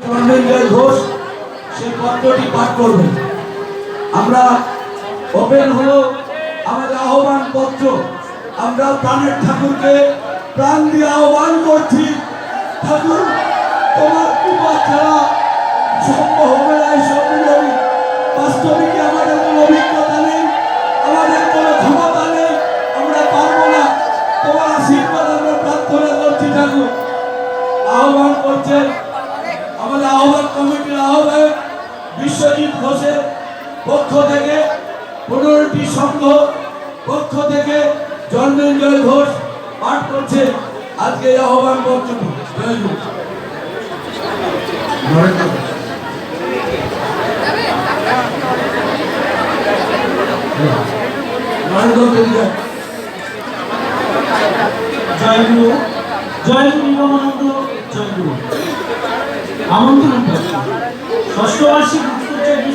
ধর্মেন্দ্র ঘোষ সে পত্রটি পাঠ করবে। আমরা ওপেন হলো আমাদের আহ্বান পত্র, আমরা প্রাণের ঠাকুরকে প্রাণ দিয়ে আহ্বান করছি। ঠাকুর, তোমার কৃপা ছাড়া সম্ভব হবে না এই সম্মিলনী। বাস্তবিকে আমাদের কোনো অভিজ্ঞতা নেই, আমাদের কোনো ক্ষমতা নেই, আমরা পারব না। তোমার আশীর্বাদ আমরা প্রার্থনা করছি, ঠাকুর। আহ্বান করছেন আমাদের আহ্বান কমিটির আহ্বায়ক বিশ্বজিৎ ঘোষের পক্ষ থেকে পনেরোটি সংঘ পক্ষ থেকে জন্মেঞ্জয় ঘোষ পাঠ করছে। আজকে আহ্বান গুরু। আমন্ত্রণ ষষ্ঠ বার্ষিক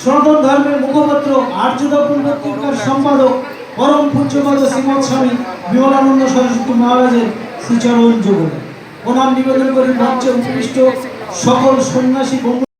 সনাতন ধর্মের মুখপাত্র আর্যদর্পণ পত্রিকার সম্পাদক পরম পূজ্যপাদ শ্রীমৎ স্বামী বিমলানন্দ সরস্বতী মহারাজের শ্রীচরণ যুগ প্রণাম নিবেদন করি মঞ্চে উপবিষ্ট সকল সন্ন্যাসী